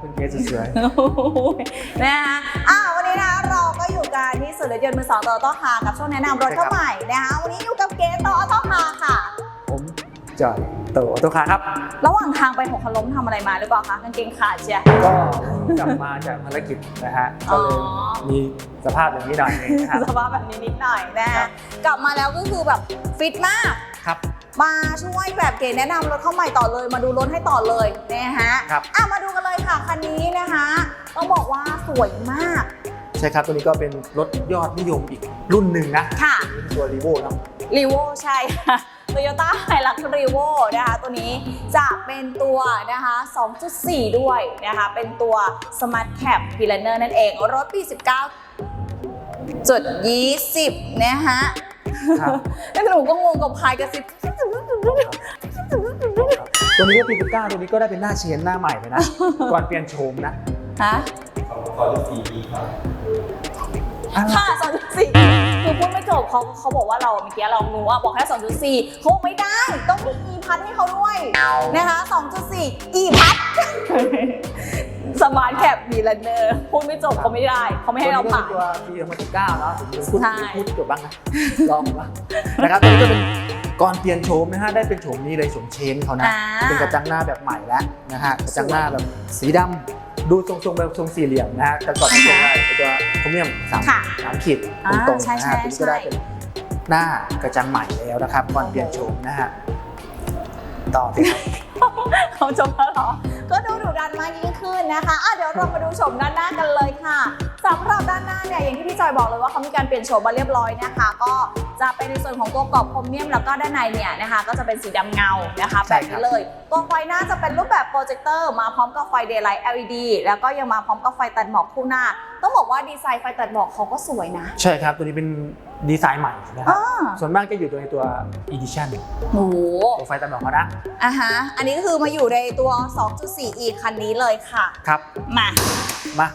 ครับคุณเกศสวยโอ้โหนะคะอ่าวันนี้นะคะเราก็อยู่กันที่ศูนย์รถยนต์มือสองโตโยต้าคาร์กับช่วงแนะนำรถเข้าใหม่นะคะวันนี้อยู่กับเกตโตโยต้าคาร์ค่ะ ผมจอยโตออโตคาร์ครับ ระหว่างทางไปหกขล้มทำอะไรมาหรือเปล่าคะกางเกงขาดเชียร์ก็กลับมาจากภารกิจนะฮะก็เลยอ๋อมีสภาพอย่างนี้หน่อยนึงนะครับสภาพแบบนี้นิดหน่อยนะครัคะบกลับมาแล้วก็คือแบบฟิตมากครับ มาช่วยแบบเก๋แนะนำรถเข้าใหม่ต่อเลย มาดูรถให้ต่อเลยนะฮะครับ อะมาดูกันเลยค่ะคันนี้นะคะต้องบอกว่าสวยมากใช่ครับ ตัวนี้ก็เป็นรถยอดนิยมอีกรุ่นหนึ่งนะค่ะเป็นตัวรีโวเนาะ รีโวใช่ค่ะ Toyota Hilux Revo นะคะตัวนี้จะเป็นตัวนะคะ 2.4 ด้วยนะคะ เป็นตัว Smart Cap p i l a n e r นั่นเอง รถปี 19 จุด 20 นะคะครับ แล้วหนูก็งงกับพายกระซิบ ตัวนี้ก็ปี19ตัวนี้ก็ได้เป็นหน้าเชนหน้าใหม่เลยนะ ก่อนเปลี่ยนโฉมนะฮะอะไรค่ะ2.4คือพูดไม่จบเขาเขาบอกว่าเราเมื่อกี้เราหนูอะบอกแค่2.4เขาบอกไม่ได้ ต้องมี e พัทให้เขาด้วยนะคะ2.4 e พัทส มาร์ทแคปมีลันเนอร์พูดไม่จบเขาไม่ได้ เขาไม่ให้เราผ่าน ตัวปี2019เนาะผมพูดใช่ พูดจบบ้างนะลองบ้างนะครับตัวนี้ก็เป็นก่อนเปลี่ยนโฉมนะฮะได้เป็นโฉมนี้เลยโฉมเชนเขานะอ่า เป็นกระจังหน้าแบบใหม่แล้วนะฮะกระจังหน้าแบบสีดำดูทรงๆแบบทรงสี่เหลี่ยมนะฮะแต่ก่อนเป็นทรงอะไรเป็นตัวโครเมียมสาม ค่ะ สามขีดอ่าตรงๆใช่นะใช่ฮะตัวนี้ก็ได้ใช่เป็นหน้ากระจังใหม่แล้วนะครับก่อนเปลี่ยนโฉมนะฮะต่อสิครับ เขาจบแล้วเหรอ ก็ดูดุดั นมากยิ่งขึ้นนะคะอะเดี๋ยวเรามาดูโฉมด้านหน้ากันเลยค่ะสำหรับด้านหน้าเนี่ยอย่างที่พี่จอยบอกเลยว่าเขามีการเปลี่ยนโฉมมาเรียบร้อยนะคะ ก็จะเป็นในส่วนของตัวกรอบโครเมียมแล้วก็ด้านในเนี่ยนะคะ ก็จะเป็นสีดำเงานะคะใช่แบบครันี้บเลย ตัวไฟหน้าจะเป็นรูปแบบโปรเจคเตอร์มาพร้อมกับไฟ Daylight LED แล้วก็ยังมาพร้อมกับไฟตัดหมอกคู่หน้า ต้องบอกว่าดีไซน์ไฟตัดหมอกเขาก็สวยนะ ใช่ครับ ตัวนี้เป็นดีไซน์ใหม่นะครับอ่าส่วนมากจะอยู่ในตัว edition โอ้โหตัวไฟตามหลอกเขานะอะฮะอันนี้ก็คือมาอยู่ในตัว 2.4e คันนี้เลยค่ะ ครับมา มา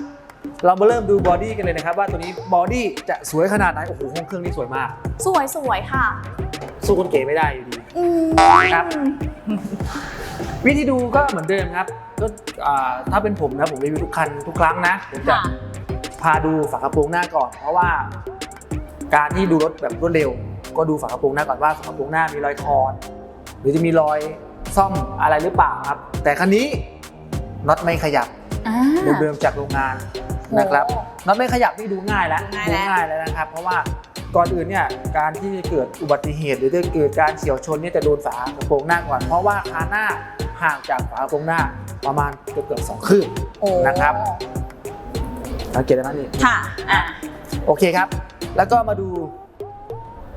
เรามาเริ่มดูบอดี้กันเลยนะครับ ว่าตัวนี้บอดี้จะสวยขนาดไหนโอ้โหห้องเครื่องนี้สวยมาก สวยสวยค่ะ สู้คนเก๋ไม่ได้อยู่ดี อืมครับ วิธีดูก็เหมือนเดิมครับก็อ่าถ้าเป็นผมนะผมรีวิวทุกคันทุกครั้งนะผมจะ ค่ะ พาดูฝากระโปรงหน้าก่อน เพราะว่า การที่ดูรถแบบรวดเร็ว ก็ดูฝากระโปรงหน้าก่อนว่าฝากระโปรงหน้ามีรอยคอนหรือจะมีรอยซ่อมอะไรหรือเปล่าครับ แต่คันนี้ น็อตไม่ขยับอ่า เดิมๆจากโรงงานนะครับโอ้น็อตไม่ขยับนี่ดูง่ายแล้วดูง่ายแล้วแล้วนะครับ เพราะว่าก่อนอื่นเนี่ยการที่จะเกิดอุบัติเหตุ หรือจะเกิดการเฉียวชนเนี่ยจะโดนฝากระโปรงหน้าก่อน เพราะว่าคาหน้าห่างจากฝากระโปรงหน้าประมาณเกือบๆสองคืบ โอ้นะครับ สังเกตได้ไหมนี่ค่ะอะโอเคครับ แล้วก็มาดู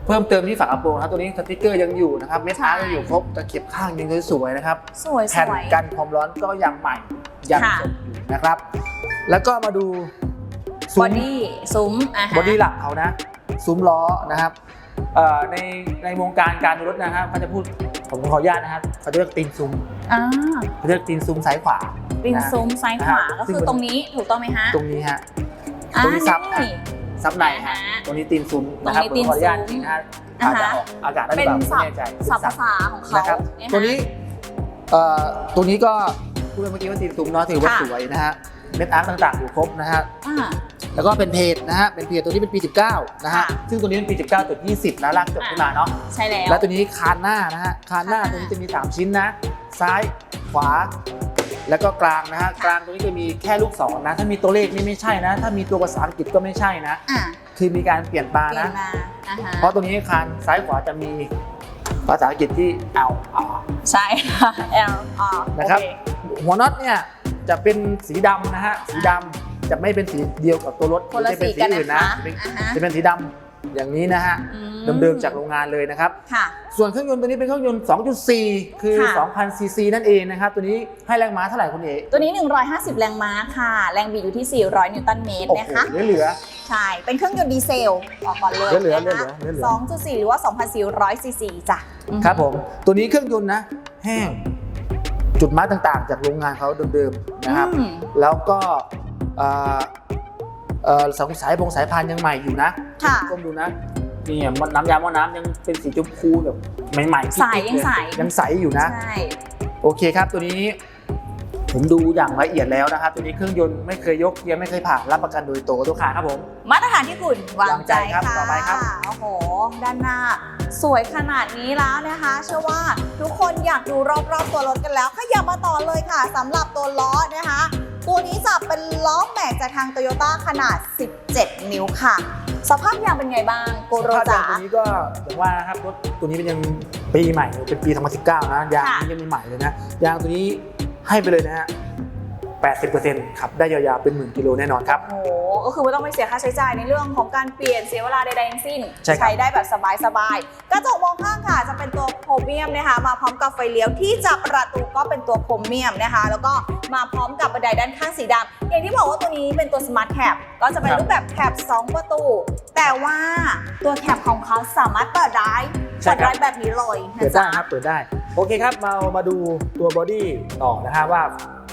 เพิ่มเติมที่ฝากระโปรงนะครับตัวนี้สติกเกอร์ยังอยู่นะครับเม็ดอาร์ตยังอยู่ครบตะเข็บข้างยังสวยๆนะครับสวยสแผ่นวยกันความร้อนก็ยังใหม่ยังค่ะสดอยู่นะครับ แล้วก็มาดูบซุ้อมดี้ซุ้มอะฮะบอดี้หลักเขานะซุ้มล้อนะครับเอ่อในในวงการการดูรถนะครับเขาจะพูดผมขออนุญาตนะครับเขาจะเรียกตีนซุ้มอ่าเขาเรียกตีนซุ้มซ้ายขวาเป็นนะซุ้มซ้ายขวานะครับก็คือตรงนี้ถูกต้องไหมฮะตรงนี้ฮะอ่าตรงนี้ซับนี่ ซับในฮะอ่าฮะตรงนี้ตีนซุ้มนะครับตรงนี้ผมขออนุญาตตีนซุ้มนี่นะฮะอ่าอาจฮะจะออกอากาศได้หรืเป็อนเปล่าศัพท์ไม่แน่ใจศัพท์ภาษาของเขานะครับะฮะตัวนี้เอ่อตัวนี้ก็พูดไปเมื่อกี้ว่าตีนซุ้มเนาะถือว่าค่ะ สวยนะฮะเม็ดอาร์ตต่างๆอยู่ครบนะฮะ อ่า แล้วก็เป็นเพจนะฮะ เป็นเพจตัวนี้เป็นปี 19 นะฮะ ค่ะ ซึ่งตัวนี้เป็นปี 19จุด20นะลากจบขึ้นมาเนาะ ใช่แล้ว แล้วตัวนี้คานหน้านะฮะ คานหน้าคานหน้า ตัวนี้จะมี 3 ชิ้นนะ ซ้าย ขวา แล้วก็กลางนะฮะกลางตัวนี้จะมีแค่ลูกศรนะ ถ้ามีตัวเลขนี่ไม่ใช่นะ ถ้ามีตัวภาษาอังกฤษก็ไม่ใช่นะ อะคือมีการเปลี่ยนปลาเปลี่ยนะ นมาอ่าฮะเพราะตัวนี้คานซ้ายขวาจะมีภาษาอังกฤษที่ L R ใช่ค่ะ L R นะครับโอเหัวน็อตเนี่ยจะเป็นสีดำนะฮะสีดำจะไม่เป็นสีเดียวกับตัวรถคนละจะเป็นสีกันอื่นนะคะเป็นอ่าฮะ จะเป็นสีดำอย่างนี้นะฮะ อื เดิมๆจากโรงงานเลยนะครับ ค่ะ ส่วนเครื่องยนต์ตัวนี้เป็นเครื่องยนต์ 2.4 คือ ค่ะ 2,000 ซีซีนั่นเองนะครับ ตัวนี้ให้แรงม้าเท่าไหร่คุณเอ๋ตัวนี้ 150 แรงม้าค่ะ แรงบิดอยู่ที่ 400 นิวตันเมตรโอ้โหนะคะ เหลือ ใช่ เป็นเครื่องยนต์ดีเซลออกก่อนเลยเหลือๆนะคะเหลือๆเหลือ 2.4 หรือว่า 2,400ซีซีจ้ะๆครับผม ตัวนี้เครื่องยนต์นะแห้ง จุดม้าต่างๆ จากโรงงานเขาเดิมๆนะครับ อืม แล้วก็เอ่อเอ่อสายสายพงสายพานยังใหม่อยู่นะค่ะ ก้มดูนะ นี่มันน้ำยาหม้อน้ำยังเป็นสีชมพูแบบใหม่ๆใสกิ๊กๆยังใสเลยยังใสอยู่นะ ใช่ โอเคครับตัวนี้ผมดูอย่างละเอียดแล้วนะครับ ตัวนี้เครื่องยนต์ไม่เคยยกเกียร์ไม่เคยผ่านรับประกันโดยโตทุกขาครับผม มาตรฐานที่คุณวางใจวางใจครับค่ะต่อไปครับโอ้โห ด้านหน้า สวยขนาดนี้แล้วนะคะ เชื่อว่าทุกคนอยากดูรอบๆตัวรถกันแล้วขยับมาต่อเลยค่ะสำหรับตัวล้อนะคะ ตัวนี้จะเป็นล้อแม็กจากทางโตโยต้าขนาด 17 นิ้วค่ะ สภาพยางเป็นไงบ้างโกโรสภาพจ๋า ยางตัวนี้ก็อย่างว่านะครับรถตัวนี้เป็นยังปีใหม่เป็นปี 2019 นะยางค่ะนี้ยังใหม่เลยนะยางตัวนี้ให้ไปเลยนะฮะ 80%ขับได้ยาวๆเป็นหมื่นกิโลแน่นอนครับ โอ้โหก็คือไม่ต้องไปเสียค่าใช้จ่ายในเรื่องของการเปลี่ยนเสียเวลาใดๆทั้งสิ้น ใช่ครับได้แบบสบายๆ กระจกมองข้างค่ะจะเป็นตัวโครเมียมนะคะ มาพร้อมกับไฟเลี้ยวที่จับประตูก็เป็นตัวโครเมียมนะคะ แล้วก็มาพร้อมกับบันไดด้านข้างสีดำอย่างที่บอกว่าตัวนี้เป็นตัวสมาร์ทแคปก็จะเป็นครับรูปแบบแคป2 ประตู แต่ว่าตัวแคปของเขาสามารถเปิดได้ใช่เปิดครับ ได้แบบนี้เลยเปินะดได้จ๊ะ ครับเปิดได้ โอเคครับ มามาดูตัวบอดี้ต่อนะฮะว่า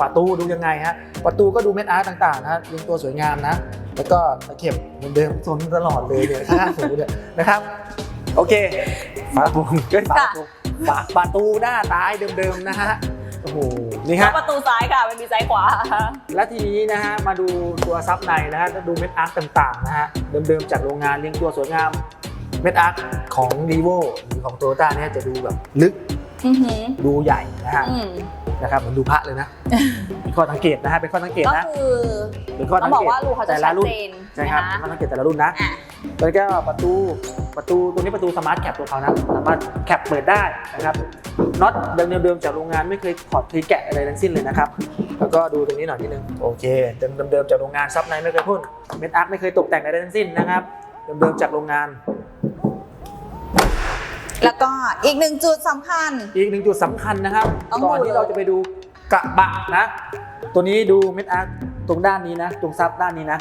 ประตูดูยังไงฮะประตูก็ดูเม็ดอาร์ตต่างๆนะฮะยังตัวสวยงามนะ แล้วก็ตะเข็บเหมือนเดิมทนตลอดเลยเนี่ยข้างๆสูงเนี่ยนะครับ โอเคฝาปูเอ้ยฝาปูฝาประตูหน้าตายเดิมๆนะฮะโอ้โหนี่แล้วฮะประตูซ้ายค่ะไม่มีซ้ายขวา และทีนี้นะฮะมาดูตัวซับในนะฮะดูเม็ดอาร์ตต่างๆนะฮะเดิมๆจากโรงงานเรียงตัวสวยงามเม็ดอาร์ตของ r ีโวหรือของโตโยต้าเนี่ยจะดูแบบลึก อือหือดูใหญ่นะฮะอืมนะครับเหมือนดูพระเลยนะเป็นข้อสังเกตนะฮะเป็นข้อสังเกตก็นะคือเป็นข้อต้อสังงบอกเกตว่ารูเขาจะแต่ชัละดรุ่นเจนใช่นะครับคะข้อสังเกตแต่ละรุ่นนะอะ แล้วก็ประตูประตูตัวนี้ประตูสมาร์ทแคปตัวเขานะสามารถแคปเปิดได้นะครับน็อตเดิมๆจากโรงงานไม่เคยถอดเคยแกะอะไรทั้งสิ้นเลยนะครับแล้วก็ดูตรงนี้หน่อยนิดนึงโอเคเดิมๆจากโรงงานซับในไม่เคยพ่นเม็ดอาร์คไม่เคยตกแต่งอะไรทั้งสิ้นนะครับเดิมๆจากโรงงาน แล้วก็อีกหนึ่งจุดสำคัญ อีกหนึ่งจุดสำคัญนะครับต้องก่อนดูที่เลยเราจะไปดูกระบะนะ ตัวนี้ดูเม็ดอาร์คตรงด้านนี้นะ ตรงซับด้านนี้นะ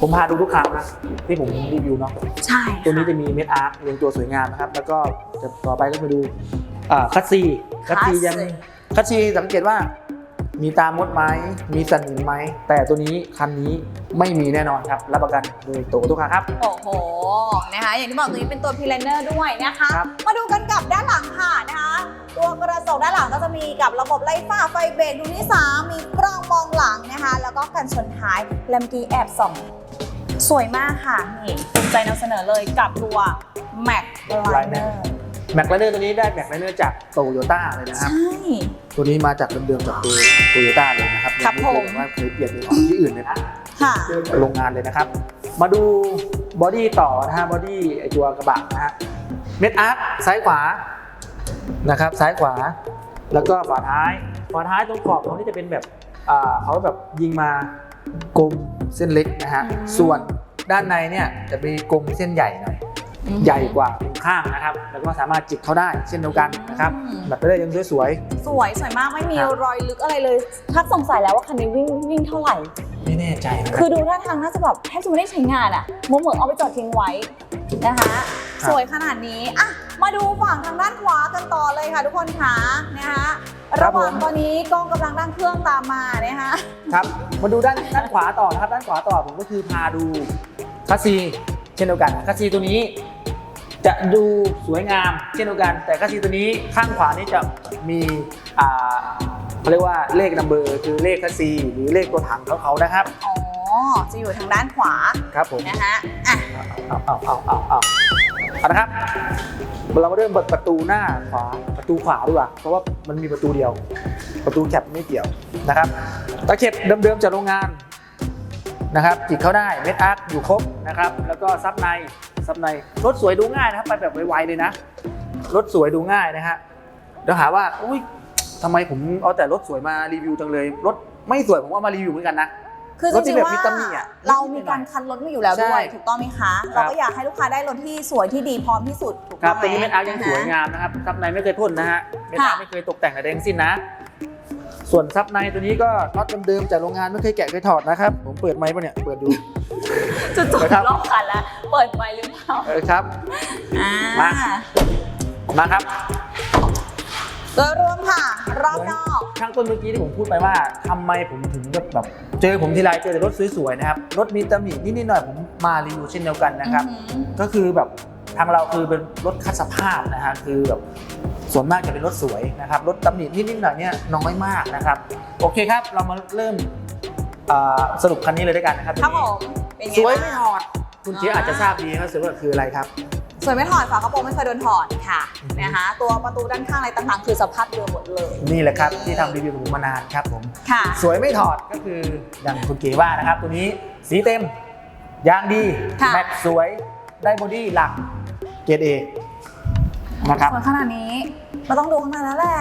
ผมพาดูทุกครั้งนะที่ผมรีวิวเนาะ ใช่ตัวนี้จะมีเม็ดอาร์คเรียงตัวสวยงามนะครับ แล้วก็จะต่อไปก็มาดูอ่าคัตซีคัตซียังคัตซีสังเกตว่า มีตามดไหมมีสนิมไหม แต่ตัวนี้คันนี้ไม่มีแน่นอนครับ รับประกันโดยโตทุกครั้งครับ โอ้โห นะคะ อย่างที่บอกตัวนี้เป็นตัวพีเลนเนอร์ด้วยนะคะ ครับ มาดูกันกับด้านหลังค่ะนะคะ ตัวกระจกด้านหลังก็จะมีกับระบบไล่ฟ้าไฟเบรกดูที่สามมีกล้องมองหลังนะคะ แล้วก็กันชนท้ายแลมกีแอบส่อง สวยมากค่ะ นี่ภูมิใจนำเสนอเลยกับตัว Mac Liner แม็กไลเนอร์ตัวนี้ได้แม็กไลเนอร์จากโตโยต้าเลยนะครับ ใช่ ตัวนี้มาจากเดิมๆจากตัวโตโยต้าเลยนะครับครับยังไม่เคยผมแบบว่าเคยเปลี่ยนเป็นของที่อื่นเลยนะค่ะ โรงงานเลยนะครับ มาดูบอดี้ต่อนะฮะบอดี้ไอตัวกระบะนะฮะเม็ดอาร์คซ้ายขวานะครับ ซ้ายขวา แล้วก็ฝาท้ายฝาท้ายตรงขอบเขานี่จะเป็นแบบอ่าเขาแบบยิงมากลมเส้นเล็กนะฮะอืม ส่วนด้านในเนี่ยจะมีกลมเส้นใหญ่หน่อย ใหญ่กว่าตรงข้างนะครับ แล้วก็สามารถจิกเขาได้เช่นเดียวกันนะครับอืม แบบไปได้ยังสวยสวยสวยมากไม่มีครับรอยลึกอะไรเลยทัดสงสัยแล้วว่าคันนี้วิ่งวิ่งเท่าไหร่ ๆไม่แน่ใจนะคคืรับอดูท่าทางน่าจะแบบแทบจะไม่ได้ใช้งานอะมุมเหมือนเอาไปจอดทิ้งไว้นะคะสวยขนาดนี้อะมาดูฝั่งทางด้านขวากันต่อเลยค่ะทุกคนค่ะนะคะระหว่างตอนนี้กองกำลังดั้งเครื่องตามมานะคะครับมาดูด้านด้านขวาต่อนะครับ ด้านขวาต่อผมก็คือพาดูคัสซีเช่นเดียวกันคัสซีตัวนี้ จะดูสวยงามเช่นเดียวกัน แต่คัสซีตัวนี้ข้างขวานี่จะมีอ่าเขาเรียกว่าเลขนัมเบอร์คือเลขคัสซีหรือเลขตัวถังของเขานะครับ อ๋อ จะอยู่ทางด้านขวาครับผมนะคะอะเอาเอาเอาเอาเอาเอานะครับ เราก็เริ่มเปิดประตูหน้าขวาประตูขวาดีกว่าเพราะว่ามันมีประตูเดียว ประตูแคปไม่เกี่ยวนะครับตะเข็บเดิมๆจากโรงงานนะครับจิกเข้าได้เม็ดอาร์คอยู่ครบนะครับ แล้วก็ซับใน ซับในรถสวยดูง่ายนะครับ ไปแบบไวๆเลยนะ รถสวยดูง่ายนะฮะเดี๋ยวหาว่าอุ้ยทำไมผมเอาแต่รถสวยมารีวิวจังเลย รถไม่สวยผมเอามารีวิวเหมือนกันนะคือรจถที่ริงแบบๆว่ามีตำหนิอะเรามีการคัดรถมาอยู่แล้วด้วยใช่ถูกต้องไหมคะครับเราก็อยากให้ลูกค้าได้รถที่สวยที่ดีพร้อมที่สุดถูกครัต้บองไหมตัวนี้เม็ดอาร์คยังสวยนะคะงามนะครับซับในไม่เคยพ่นนะฮะเม็ดอาร์คค่ะไม่เคยตกแต่งอะไรทั้งสิ้นนะ ส่วนซับในตัวนี้ก็น็อตเดิมๆจากโรงงานไม่เคยแกะเคยถอดนะครับ ผมเปิดไมค์ปะเนี่ย เปิดดู จุดจบนะครับ รอบคันแล้วเปิดไมค์หรือเปล่าเออครับ อ่ามา มาครับโดยรวมค่ะ รอบนอก ข้างต้นเมื่อกี้ที่ผมพูดไปว่าทำไมผมถึงแบบแบบเจอผมทีไรเจอแต่รถสวยๆนะครับ รถมีตำหนินิดๆหน่อยๆผมมารีวิวเช่นเดียวกันนะครับอือหือก็คือแบบ ทางเราคือเป็นรถคัดสภาพนะฮะคือแบบส่วนมากจะเป็นรถสวยนะครับรถตำหนินิดๆหน่อยๆเนี่ยน้อยมากนะครับ โอเคครับ เรามาเริ่มอ่าสรุปคันนี้เลยด้วยกันนะครับครับผมเป็นไงสวยบ้างไม่ถอด คุณเจ๊อาจจะทราบดีนะครับสวยว่าคืออะไรครับสวยไม่ถอดฝากระโปรงไม่เคยโดนถอดค่ะอือฮึนะคะตัวประตูด้านข้างอะไรต่างๆ คือสภาพเดิมหมดเลย นี่แหละครับที่ทำรีวิวกับผมมานานครับผมค่ะสวยไม่ถอดก็คืออย่างคุณเก๋ว่านะครับ ตัวนี้สีเต็มยางดีค่ะแม็กสวยได้บอดี้หลัก เกรดเอนะครับส่วนขนาดนี้เราต้องดูข้างในแล้วแหละ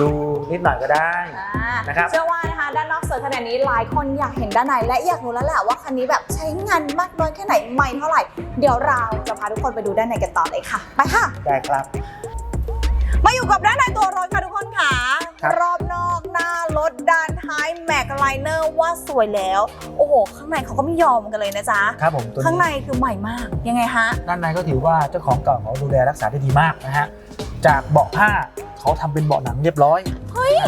ดูนิดหน่อยก็ได้ อ่านะครับ เชื่อว่านะคะด้านนอกสวยขนาดนี้หลายคนอยากเห็นด้านในและอยากรู้แล้วแหละว่าคันนี้แบบใช้งานมากน้อยแค่ไหนไม่เท่าไหร่ เดี๋ยวเราจะพาทุกคนไปดูด้านในกันต่อเลยค่ะ ไปค่ะ ได้ครับ มาอยู่กับด้านในตัวรถค่ะทุกคนค่ะครับ รอบนอกหน้ารถด้านท้ายแม็กไลเนอร์ว่าสวยแล้ว โอ้โห ข้างในเขาก็ไม่ยอมกันเลยนะจ๊ะ ครับผมตัวข้างในนี้คือใหม่มากยังไงฮะ ด้านในก็ถือว่าเจ้าของเก่าเขาดูแลรักษาได้ดีมากนะฮะจากเบาะผ้าเขาทำเป็นเบาะหนังเรียบร้อยเฮ้ย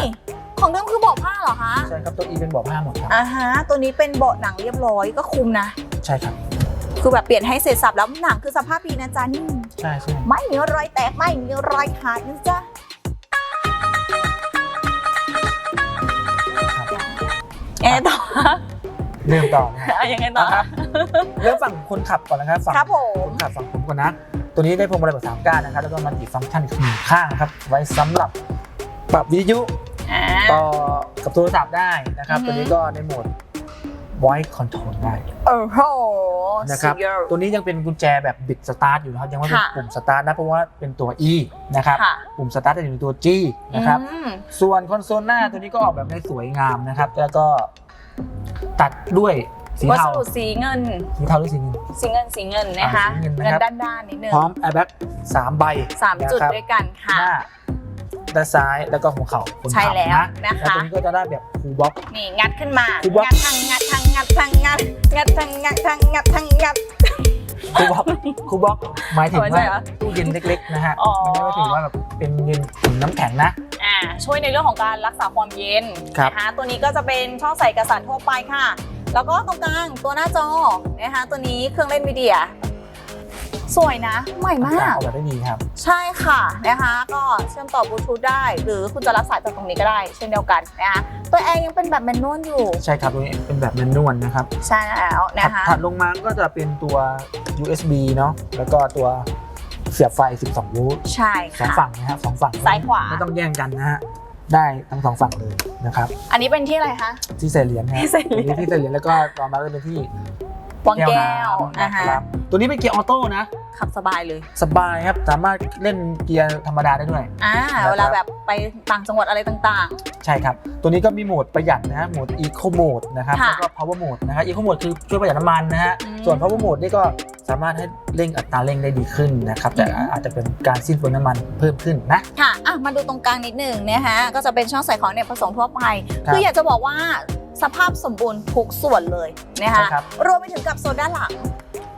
ของเดิมคือเบาะผ้าเหรอคะใช่ครับตัวอีเป็นเบาะผ้าหมดครับอ่าฮะ ตัวนี้เป็นเบาะหนังเรียบร้อยก็คุมนะ ใช่ครับ คือแบบเปลี่ยนให้เสร็จสับแล้วหนังคือสภาพดีนะจ๊ะนิ่มใช่ใช่ไม่มีรอยแตกไม่มีรอยขาดนะจ๊ะเอ๊ะต่อเริ่มต่อนะฮะอะยังไงต่อ ครับเริ่มฝั่งคนขับก่อนนะครับฝั่งครับผม คนขับฝั่งผมก่อนนะ ตัวนี้ได้พวงมาลัยแบบสามก้านนะครับแล้วก็มันติฟังก์ชันอีกหนึ่งข้างครับ ไว้สำหรับปรับวิทยุอ่า ต่อกับโทรศัพท์ได้นะครับ อือฮึ ตัวนี้ก็ในโหมด voice control ได้โอ้โหนะครับสุดยอดตัวนี้ยังเป็นกุญแจแบบบิดสตาร์ทอยู่นะครับยังไม่เป็นค่ะปุ่มสตาร์ทนะเพราะว่าเป็นตัว E นะครับค่ะปุ่มสตาร์ทจะอยู่ในตัว G นะครับอืมส่วนคอนโซลหน้าตัวนี้ก็ออกแบบได้สวยงามนะครับ แล้วก็ตัดด้วยสีวัสเทาดุสีเงินสีเทาหรือสีเงินสีเงินสีเงินนะคะอ่าสีเงินนะครับด้านด้านๆนิดนึงพร้อม airbag สามใบสามจุดนะครับด้วยกันค่ะหน้า ด้านซ้ายแล้วก็หัวเข่าคนใช่ขับแล้วนะนะคะ แล้วตัวนี้ก็จะได้แบบคูลบ็อกนี่งัดขึ้นมา ครูบล็อกงัดทางงัดทางงัดทางงัดงัดทางงัดทางงัดทางงัด คูลบ็อกคูลบ็อกหมายถึงเอาไว้ใช่ว่าเหรอตู้เย็นเล็กๆนะฮะอ๋อไม่ได้หมายถึงว่าแบบเป็นเย็นถึงน้ำแข็งนะ อ่าช่วยในเรื่องของการรักษาความเย็นครับ นะคะตัวนี้ก็จะเป็นช่องใส่เอกสารทั่วไปค่ะ แล้วก็ตรงกลางตัวหน้าจอนะคะตัวนี้เครื่องเล่นวิดีโอ สวยนะ ใหม่มากออกแบบได้ดีครับ ใช่ค่ะนะคะ ก็เชื่อมต่อบลูทูธได้ หรือคุณจะรับสายจากตรงนี้ก็ได้ เช่นเดียวกันนะคะตัวแอร์ยังเป็นแบบแมนนวลอยู่ ใช่ครับตัวนี้เป็นแบบแมนนวลนะครับ ใช่แล้วนะถัดคะถัดลงมาก็จะเป็นตัว USB เนาะแล้วก็ตัวเสียบไฟ 12โวลต์ใช่สองค่ะฝั่งนะฮะสองฝั่งซ้ายขวาไม่ต้องแย่งกันนะฮะได้ทั้งสองฝั่งเลยนะครับ อันนี้เป็นที่อะไรคะ ที่ใส่เหรียญนะฮะที่ใส่เหรียญตัวนี้ที่ใส่เหรียญแล้วก็ต่อมาก็เป็นที่ วางแก้วน้ำนะคะครับตัวนี้เป็นเกียร์ออโต้นะ ขับสบายเลย สบายครับ สามารถเล่นเกียร์ธรรมดาได้ด้วย อ่านะครับ เวลาแบบไปต่างจังหวัดอะไรต่าง ใช่ครับ ตัวนี้ก็มีโหมดประหยัดนะฮะ โหมด Eco Mode นะครับ ค่ะแล้วก็ Power Mode นะครับ Eco Mode คือช่วยประหยัดน้ำมันนะฮะ อืมส่วน Power Mode นี่ก็สามารถให้เร่งอัตราเร่งได้ดีขึ้นนะครับ แต่อืม อาจจะเป็นการสิ้นเปลืองน้ำมันเพิ่มขึ้นนะ ๆ ค่ะ อะ มาดูตรงกลางนิดหนึ่งนะคะก็จะเป็นช่องใส่ของเนี่ยผสมทั่วไป ครับ คืออยากจะบอกว่า สภาพสมบูรณ์ทุกส่วนเลยนะคะใช่ครับ รวมไปถึงกับโซนด้านหลัง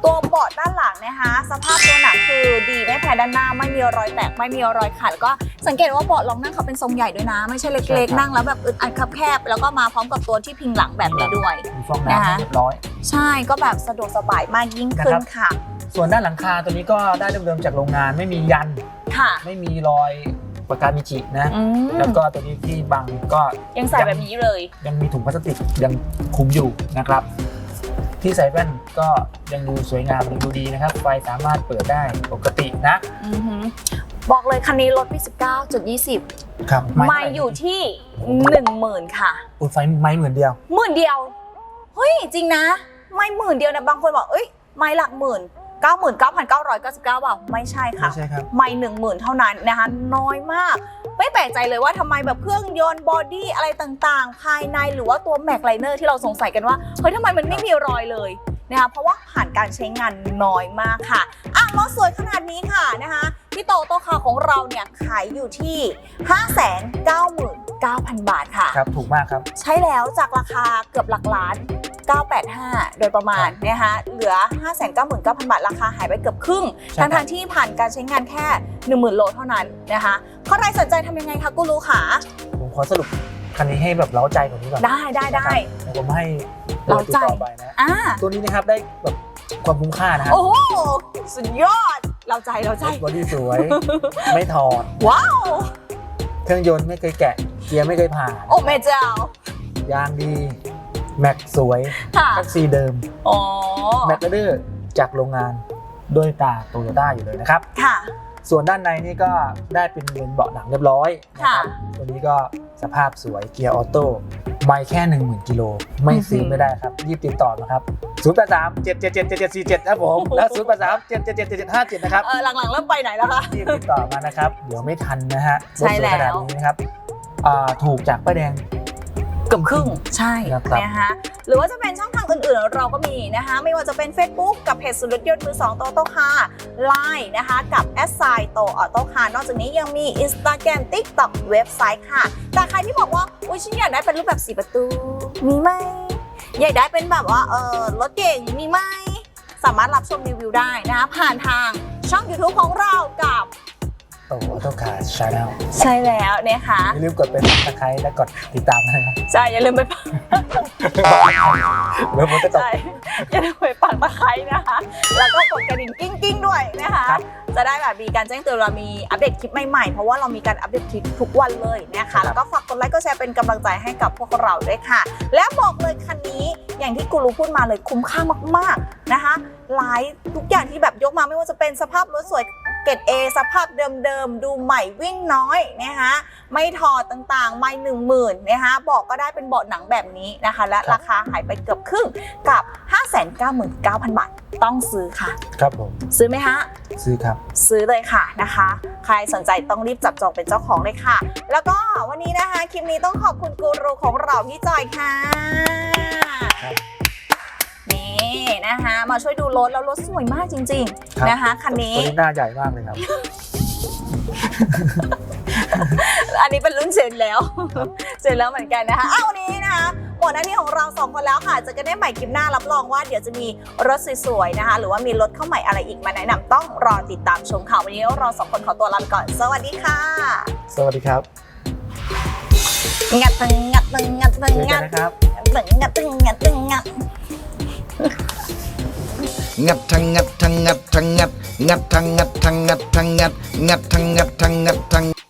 ตัวเบาะด้านหลังนะคะสภาพตัวหนังคือดีไม่แพ้ด้านหน้าไม่มีรอยแตกไม่มีรอยขาดแล้วก็สังเกตว่าเบาะรองนั่งเขาเป็นทรงใหญ่ด้วยนะ ไม่ใช่ใช่เล็กครับๆนั่งแล้วแบบอึดอัดคับแคบแล้วก็มาพร้อมกับตัวที่พิงหลังแบบนี้ด้วย มีฟองนะคะน้ำให้เรียบร้อย ใช่ก็แบบสะดวกสบายมากยิ่งขึ้นนะครับค่ะส่วนด้านหลังคาตัวนี้ก็ได้เดิมๆจากโรงงานไม่มียัน ค่ะ ไม่มีรอย ปากกามิจินะ อืมแล้วก็ตัวนี้ที่บังก็ยังใส่แบบนี้เลย ยังมีถุงพลาสติกยังคุมอยู่นะครับ ที่ใส่แว่นก็ยังดูสวยงามยังดูดีนะครับ ไฟสามารถเปิดได้ปกตินะอือหือบอกเลยคันนี้ลดไป19.20 ครับไม่อยู่ที่ 10,000 ค่ะ อุดไฟไม้เหมือนเดียว หมื่นเดียว เฮ้ย จริงนะ ไม่หมื่นเดียวนะ บางคนบอก เอ้ย ไม่หลักหมื่น เก้าหมื่นเก้าพันเก้าร้อยเก้าสิบเก้าบาทไม่ใช่ค่ะ ไม่ใช่ครับ ไม่หนึ่งหมื่นเท่านั้นนะคะน้อยมาก ไม่แปลกใจเลยว่าทำไมแบบเครื่องยนต์บอดี้อะไรต่างๆ ภายในหรือว่าตัวแม็กไลเนอร์ที่เราสงสัยกันว่า เฮ้ยทำไมมันไม่มีรอยเลย นะคะเพราะว่าผ่านการใช้งานน้อยมากค่ะอะรถสวยขนาดนี้ค่ะนะคะที่โตโตคาของเราเนี่ยขายอยู่ที่ 5 9 9 5,900 บาทค่ะ ครับ ถูกมากครับ ใช้แล้วจากราคาเกือบหลักล้าน 985 โดยประมาณนะคะ เหลือ 599,000 บาท ราคาหายไปเกือบครึ่งใช่ครับทั้งทางๆที่ผ่านการใช้งานแค่ 10,000 โลเท่านั้นนะคะใครสนใจทำยังไงคะกูรูขาผมขอสรุป คันนี้ให้แบบเล้าใจกว่านี้ก่อนได้ได้ได้ เดี๋ยวผมให้เล้าใจ ตัวต่อไปนะ อ่าตัวนี้นะครับได้แบบความคุ้มค่านะครับโอ้โหสุดยอด เราใจเราใจ บอดี้สวย ไม่ถอด ว้าว เครื่องยนต์ไม่เคยแกะ เกียร์ไม่เคยผ่าน โอ้แม่เจ้ายางดี แม็กสวยค่ะแท็กซี่เดิม อ๋อแม็กเดอร์จากโรงงานด้วยตาโตโยต้าอยู่เลยนะครับ ค่ะ ส่วนด้านในนี่ก็ได้เป็นเลนเบาะหนังเรียบร้อยนะคค่ะ รับ ตัวนี้ก็ สภาพสวยเกียร์ออโต้ไม่แค่ 10,000กิโลไม่ซื้อไม่ได้ครับ รีบติดต่อมาครับ0 8 3 7 7 7 7 7 4 7ครับผม และ0 8 3 7 7 7 7 7 5 7นะครับเออหลังๆเริ่มไปไหนแล้วคะรีบติดต่อมานะครับ เดี๋ยวไม่ทันนะฮะใช่รถสวยขนาดแล้วนี้นะครับอ่าถูกจากป้ายแดงเกือบครึ่งใช่นะครับ นะคะหรือว่าจะเป็นช่องทางอื่นๆ เราก็มีนะคะ ไม่ว่าจะเป็น Facebook กับเพจสุดรถยนต์มือ2โตโต้คาร์ไลน์นะคะกับแอสไซโตออโต้คาร์นอกจากนี้ยังมี Instagram TikTok เว็บไซต์ค่ะ แต่ใครที่บอกว่า อุ้ยฉันอยากได้เป็นรูปแบบ4ประตู มีไหม อยากได้เป็นแบบว่าเออรถเก่งมีไหม สามารถรับชมรีวิวได้นะคะผ่านทางช่อง YouTube ของเรากับ โตโต้คาร์ชาแนลใช่แล้วนะคะอย่าลืมกดเป็นซับสไครต์และกดติดตามนะครับใช่อย่าลืมไปเมื่อผมจะตก ใช่อย่าลืมไปปักตะไคร้นะคะ แล้วก็กดกระดิ่งกิ้งกิ้งๆด้วยนะคะ ครับ จะได้แบบมีการแจ้งเตือนเรามีอัปเดตคลิปใหม่ๆ เพราะว่าเรามีการอัปเดตคลิปทุกวันเลยนะคะ แล้วก็ฝากกดไลค์กดแชร์เป็นกำลังใจให้กับพวกเราด้วยค่ะ และบอกเลยคันนี้อย่างที่กูรู้พูดมาเลยคุ้มค่ามากๆนะคะหลายทุกอย่างที่แบบยกมาไม่ว่าจะเป็นสภาพรถสวย เกรด A สภาพเดิมๆ ดูใหม่วิ่งน้อยนะคะไม่ถอดต่างๆ ไม่หนึ่งหมื่นนะคะเบอกก็ได้เป็นเบาะหนังแบบนี้นะคะ และราคาหายไปเกือบครึ่งกับ 599,000 บาท ต้องซื้อค่ะ ครับผม ซื้อไหมฮะ ซื้อครับ ซื้อเลยค่ะนะคะ ใครสนใจต้องรีบจับจองเป็นเจ้าของเลยค่ะ แล้วก็วันนี้นะคะ คลิปนี้ต้องขอบคุณกูรูของเราพี่จอยค่ะครับ นี่นะคะ มาช่วยดูรถแล้วรถสวยมากจริงครับๆนะคะคันนี้ ตัวนี้หน้าใหญ่มากเลยครับ อันนี้เป็นรุ่นเจนแล้ว เจนแล้วเหมือนกันนะคะอ้าววันนี้นะคะหมดหน้าที่ของเราสองคนแล้วค่ะเจะกันได้ใหม่คลิปหน้ารับรองว่าเดี๋ยวจะมีรถสวยๆนะคะ หรือว่ามีรถเข้าใหม่อะไรอีกมาแนะนำต้องรอติดตามชมค่ะวันนี้เราสองคนขอตัวลาไปก่อน สวัสดีค่ะสวัสดีครับงัดตึงงัดตึงงัดตึงเจอกังันด นะครับตึงงัดตึง งัดตึงงัดงัดทั้งงัดทั้งงัดทั้งงัดงัดทั้งงัดทั้งงัดทั้งงัดงัดทั้งงัดทั้งงัด